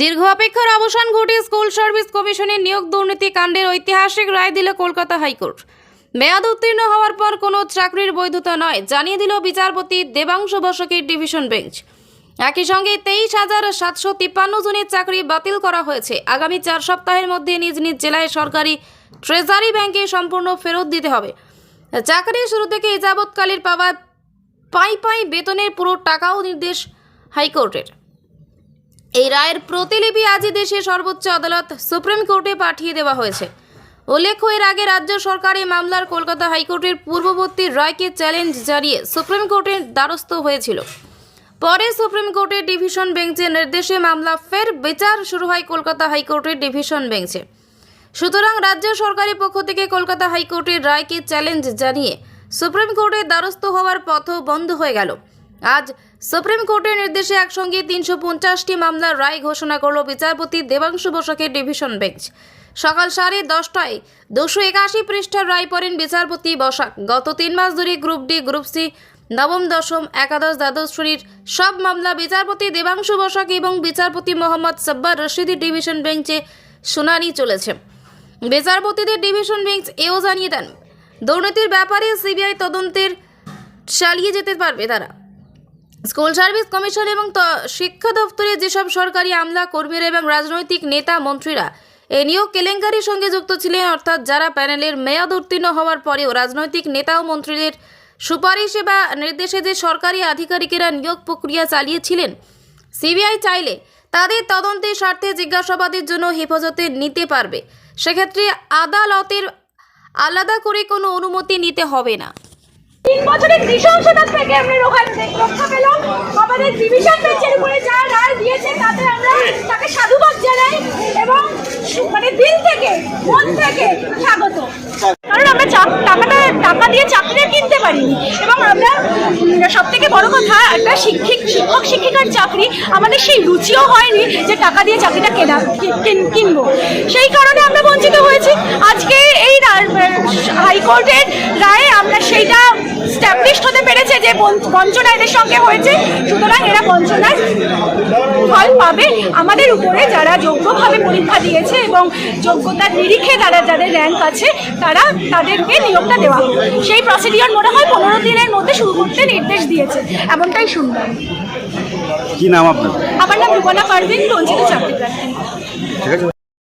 দীর্ঘ অপেক্ষার অবসান ঘটে স্কুল সার্ভিস কমিশনের নিয়োগ দুর্নীতি কাণ্ডের ঐতিহাসিক রায় দিল কলকাতা হাইকোর্ট। মেয়াদ উত্তীর্ণ হওয়ার পর কোনো চাকরির বৈধতা নয়, জানিয়ে দিল বিচারপতি দেবাংশ বসকের ডিভিশন বেঞ্চ। একই সঙ্গে তেইশ হাজার সাতশো তিপ্পান্ন জনের চাকরি বাতিল করা হয়েছে। আগামী চার সপ্তাহের মধ্যে নিজ নিজ জেলায় সরকারি ট্রেজারি ব্যাংকে সম্পূর্ণ ফেরত দিতে হবে। চাকরি শুরু থেকে এ যাবৎকালের পাওয়া পাই পাই বেতনের পুরো টাকাও নির্দেশ হাইকোর্টের। এই রায়ের প্রতিলিপি আজই দেশে সর্বোচ্চ আদালত সুপ্রিম কোর্টে পাঠিয়ে দেওয়া হয়েছে। উল্লেখ্য, এর আগে রাজ্য সরকার এই মামলার কলকাতা হাইকোর্টের পূর্ববর্তী রায়কে চ্যালেঞ্জ জানিয়ে সুপ্রিম কোর্টের দ্বারস্থ হয়েছিল। পরে সুপ্রিম কোর্টের ডিভিশন বেঞ্চের নির্দেশে মামলা ফের বিচার শুরু হয় কলকাতা হাইকোর্টের ডিভিশন বেঞ্চে। সুতরাং রাজ্য সরকারের পক্ষ থেকে কলকাতা হাইকোর্টের রায়কে চ্যালেঞ্জ জানিয়ে সুপ্রিম কোর্টের দ্বারস্থ হওয়ার পথও বন্ধ হয়ে গেল। আজ সুপ্রিম কোর্টের নির্দেশে একসঙ্গে তিনশো পঞ্চাশটি মামলার রায় ঘোষণা করল বিচারপতি দেবাংশু বসাকের ডিভিশন বেঞ্চ। সকাল সাড়ে দশটায় দুশো একাশি পৃষ্ঠার রায় পড়েন বিচারপতি বসাক। গত তিন মাস ধরে গ্রুপ ডি, গ্রুপ সি, নবম, দশম, একাদশ, দ্বাদশ শ্রেণির সব মামলা বিচারপতি দেবাংশু বসাক এবং বিচারপতি মোহাম্মদ সাব্বার রশিদি ডিভিশন বেঞ্চে শুনানি চলেছে। বিচারপতিদের ডিভিশন বেঞ্চ এও জানিয়ে দেন, দুর্নীতির ব্যাপারে সিবিআই তদন্তের চালিয়ে যেতে পারবে তারা। স্কুল সার্ভিস কমিশন এবং শিক্ষা দপ্তরে যেসব সরকারি আমলা, কর্মীরা এবং রাজনৈতিক নেতা, মন্ত্রীরা, এ নিয়োগ কেলেঙ্কারির সঙ্গে যুক্ত ছিলেন, অর্থাৎ যারা প্যানেলের মেয়াদ উত্তীর্ণ হওয়ার পরেও রাজনৈতিক নেতা ও মন্ত্রীদের সুপারিশে বা নির্দেশে যে সরকারি আধিকারিকেরা নিয়োগ প্রক্রিয়া চালিয়েছিলেন, সিবিআই চাইলে তাদের তদন্তের স্বার্থে জিজ্ঞাসাবাদের জন্য হেফাজতে নিতে পারবে। সেক্ষেত্রে আদালতের আলাদা করে কোনো অনুমতি নিতে হবে না। তিন থেকে আমরা রক্ষা আমাদের ডিভিশন বেঞ্চের উপরে যা রায় দিয়েছে, তাতে আমরা তাকে সাধুবাদ জানাই এবং মানে দিল থেকে, মন থেকে স্বাগত। কারণ আমরা টাকাটা টাকা দিয়ে চাকরি কিনতে পারিনি। এবং আমরা সব থেকে বড় কথা, একটা শিক্ষিক শিক্ষক, শিক্ষিকার চাকরি, আমাদের সেই রুচিও হয়নি যে টাকা দিয়ে চাকরিটা কিন- কিনবো। সেই কারণে আমরা বঞ্চিত হয়েছি। আজকে এই হাইকোর্টের রায়ে আমরা সেইটা স্ট্যাবলিশড হতে পেরেছে যে বঞ্চ- বঞ্চনা এদের সঙ্গে হয়েছে। সুতরাং এরা বঞ্চনার ফল পাবে আমাদের উপরে। যারা যোগ্যভাবে পরীক্ষা দিয়েছে এবং যোগ্যতার নিরিখে তারা যাদের র্যাঙ্ক আছে তারা তাদেরকে নিয়োগটা দেওয়া হবে। সেই প্রসিডিওর মনে হয় পনেরো দিনের মধ্যে শুরু করতে নির্দেশ দিয়েছে। এমনটাই শুনলাম। কি নাম আপনার? আমার নাম রূপনা পারভিন বঞ্চিত চাকরি প্রার্থী। ঠিক আছে।